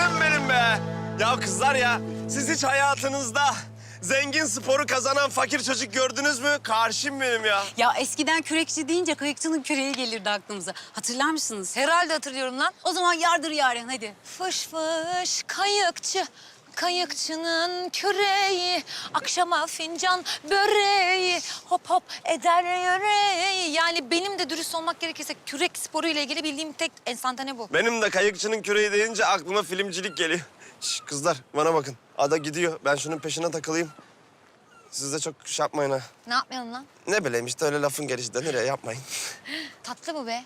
aslanım benim be. Ya kızlar ya, siz hiç hayatınızda zengin sporu kazanan fakir çocuk gördünüz mü? Karşım benim ya. Ya eskiden kürekçi deyince kayıkçının küreği gelirdi aklımıza. Hatırlar mısınız? Herhalde hatırlıyorum lan. O zaman yardır yaren hadi. Fış fış kayıkçı, kayıkçının küreği, akşama fincan böreği, hop hop eder yüreği. Yani benim de dürüst olmak gerekirse kürek sporu ile ilgili bildiğim tek enstantane bu. Benim de kayıkçının küreği deyince aklıma filmcilik geliyor. Şş, kızlar bana bakın. Ada gidiyor. Ben şunun peşine takılayım. Siz de çok şey yapmayın ha. Ne yapmayalım lan? Ne bileyim işte öyle lafın gelişi de nereye yapmayın. Tatlı bu be.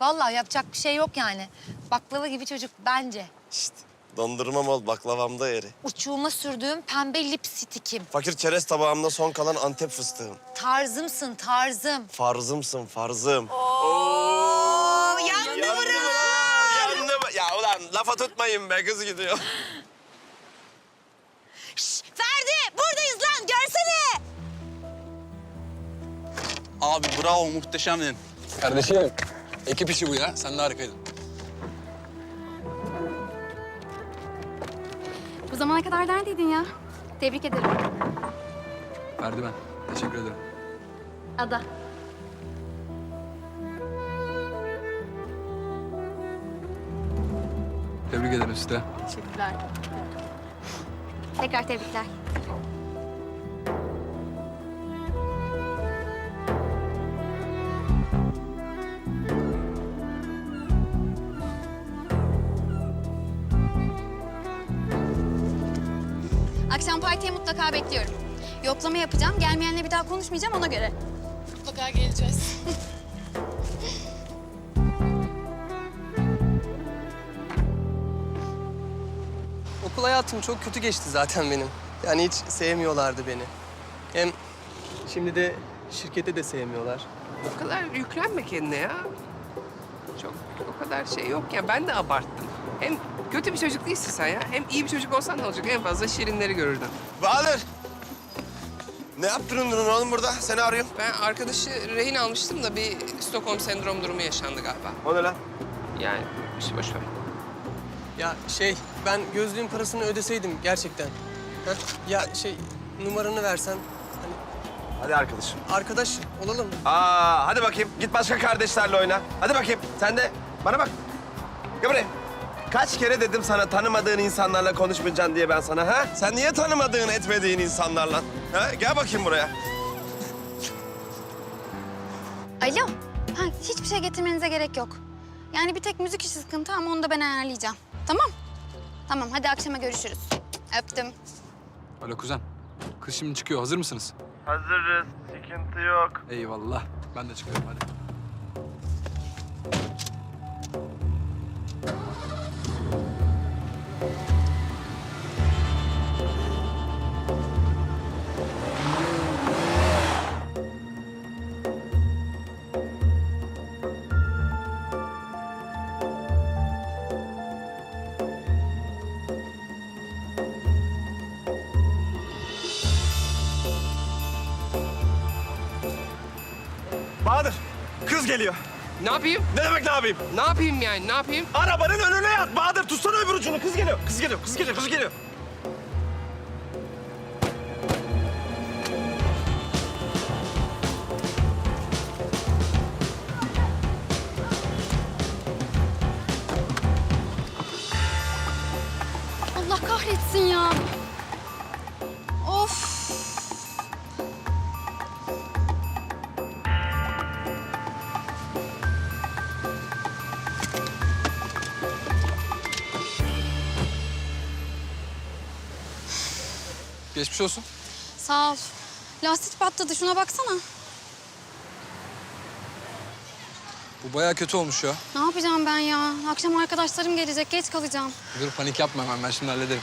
Vallahi yapacak bir şey yok yani. Baklava gibi çocuk bence. İşte dondurmam ol baklavamda yeri. Uçuğuma sürdüğüm pembe lipstikim. Fakir çerez tabağımda son kalan antep fıstığım. Tarzımsın tarzım. Farzımsın farzım. Oo, yandı Yandı mı? Yandı mı? Ya ulan lafa tutmayın be kız gidiyor. Şş, Ferdi buradayız lan görsene. Abi bravo muhteşemdin. Kardeşim, ekip işi bu ya. Sen de harikaydın. Bu zamana kadar neredeydin ya? Tebrik ederim. Ferdi ben. Teşekkür ederim. Ada. Tebrik ederim size. Teşekkürler. Tekrar tebrikler. Akşam partiye mutlaka bekliyorum. Yoklama yapacağım. Gelmeyenle bir daha konuşmayacağım ona göre. Mutlaka geleceğiz. Okul hayatım çok kötü geçti zaten benim. Yani hiç sevmiyorlardı beni. Hem şimdi de şirkette de sevmiyorlar. O kadar yüklenme kendine ya. Çok o kadar şey yok ya. Ben de abarttım. Hem kötü bir çocuk değilsin sen ya. Hem iyi bir çocuk olsan ne olacak? En fazla şirinleri görürdün. Bahadır. Ne yaptın oğlum burada? Seni arıyorum. Ben arkadaşı rehin almıştım da bir Stockholm sendrom durumu yaşandı galiba. O ne lan? Yani işte boş ver. Ya şey ben gözlüğün parasını ödeseydim gerçekten. Ha? Ya şey numaranı versen hani Hadi arkadaşım. arkadaş olalım. Aa, hadi bakayım. Git başka kardeşlerle oyna. Hadi bakayım. Sen de bana bak. Gel buraya. Kaç kere dedim sana tanımadığın insanlarla konuşmayacaksın diye ben sana ha? Sen niye tanımadığın, etmediğin insanlarla? Ha? Gel bakayım buraya. Alo. Ha, hiçbir şey getirmenize gerek yok. Yani bir tek müzik işi sıkıntı ama onu da ben ayarlayacağım. Tamam? Tamam hadi akşama görüşürüz. Öptüm. Alo kuzen. Kız şimdi çıkıyor. Hazır mısınız? Hazırız. Sıkıntı yok. Eyvallah. Ben de çıkıyorum hadi. Bahadır, kız geliyor. Ne yapayım? Ne demek ne yapayım? Ne yapayım yani? Ne yapayım? Arabanın önüne yat. Bahadır tutsana öbür ucunu. Kız geliyor. Kız geliyor. Kız geliyor. Kız geliyor. Geçmiş olsun. Sağ ol. Lastik patladı şuna baksana. Bu bayağı kötü olmuş ya. Ne yapacağım ben ya? Akşam arkadaşlarım gelecek geç kalacağım. Dur panik yapma hemen. Ben şimdi hallederim.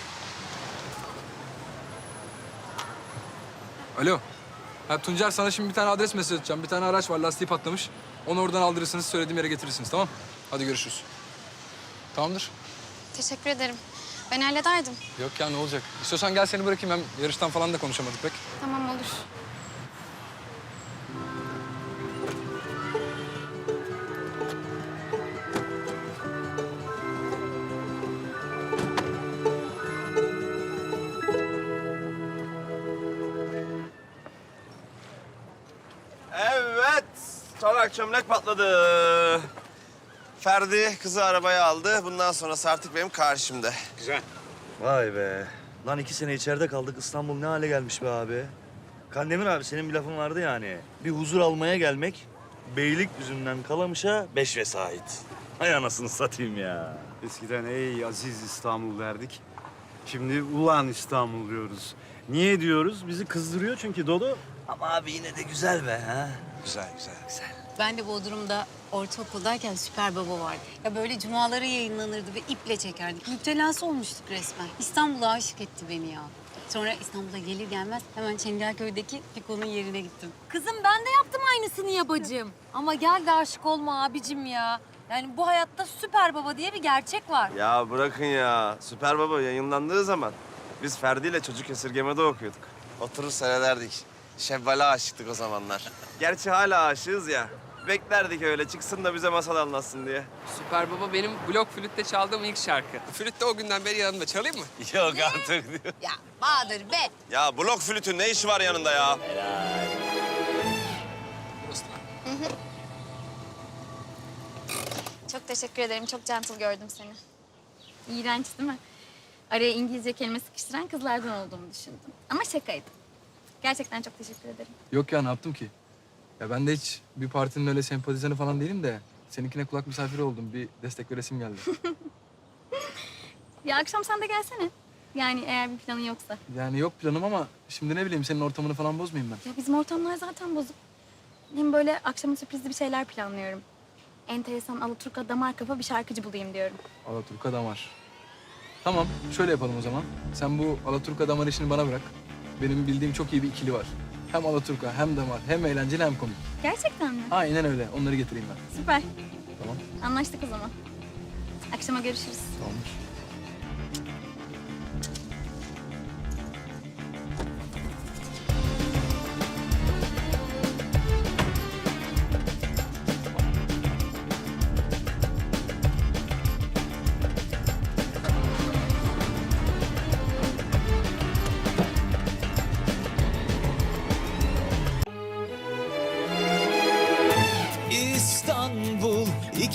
Alo. Ha, Tuncer sana şimdi bir tane adres mesaj atacağım. Bir tane araç var lastiği patlamış. Onu oradan aldırırsınız söylediğim yere getirirsiniz tamam Hadi görüşürüz. Tamamdır. Teşekkür ederim. Ben hallederdim. Yok ya ne olacak? İstiyorsan gel seni bırakayım. Hem yarıştan falan da konuşamadık pek. Tamam olur. Evet. Çanak çömlek patladı. Ferdi kızı arabaya aldı. Bundan sonrası artık benim karşımda. Vay be. Lan iki sene içeride kaldık. İstanbul ne hale gelmiş be abi. Kandemir abi senin bir lafın vardı yani. Bir huzur almaya gelmek Beylikdüzü'nden Kalamış'a beş vesait. Hay anasını satayım ya. Eskiden ey aziz İstanbul derdik. Şimdi ulan İstanbul diyoruz. Niye diyoruz? Bizi kızdırıyor çünkü Dodo. Ama abi yine de güzel be ha. Güzel güzel. Güzel. Ben de Bodrum'da ortaokuldayken Süper Baba vardı. Ya böyle cumaları yayınlanırdı ve iple çekerdik. Müptelası olmuştuk resmen. İstanbul'a aşık etti beni ya. Sonra İstanbul'a gelir gelmez hemen Çengelköy'deki Piko'nun yerine gittim. Kızım ben de yaptım aynısını yapacağım. Ama gel de aşık olma abicim ya. Yani bu hayatta süper baba diye bir gerçek var. Ya bırakın ya. Süper Baba yayınlandığı zaman biz Ferdi ile çocuk esirgemede okuyorduk. Oturur seyrederdik. Şevval'e aşıktık o zamanlar. Gerçi hala aşığız ya. Beklerdik öyle çıksın da bize masal anlatsın diye. Süper Baba benim blok flütte çaldığım ilk şarkı. Flüt de o günden beri yanımda. Çalayım mı? Yok artık diyor. Ya Bahadır be. Ya blok flütün ne işi var yanında ya? Çok teşekkür ederim. Çok gentle gördüm seni. İğrenç değil mi? Araya İngilizce kelime sıkıştıran kızlardan olduğumu düşündüm. Ama şakaydı. Gerçekten çok teşekkür ederim. Yok ya ne yaptım ki? Ya ben de hiç bir partinin öyle sempatizanı falan değilim de seninkine kulak misafiri oldum. Bir destek veresim geldi. Ya akşam sen de gelsene. Yani eğer bir planın yoksa. yani yok planım ama şimdi ne bileyim senin ortamını falan bozmayayım ben. Ya bizim ortamlar zaten bozuk. Hem böyle akşama sürprizli bir şeyler planlıyorum. Enteresan Alaturka damar kafa bir şarkıcı bulayım diyorum. Alaturka damar. Tamam şöyle yapalım o zaman. Sen bu Alaturka damar işini bana bırak. Benim bildiğim çok iyi bir ikili var. Hem Alaturka hem damar hem eğlenceli hem komik. Gerçekten mi? Aynen öyle. Onları getireyim ben. Süper. Tamam. Anlaştık o zaman. Akşama görüşürüz. Tamamdır.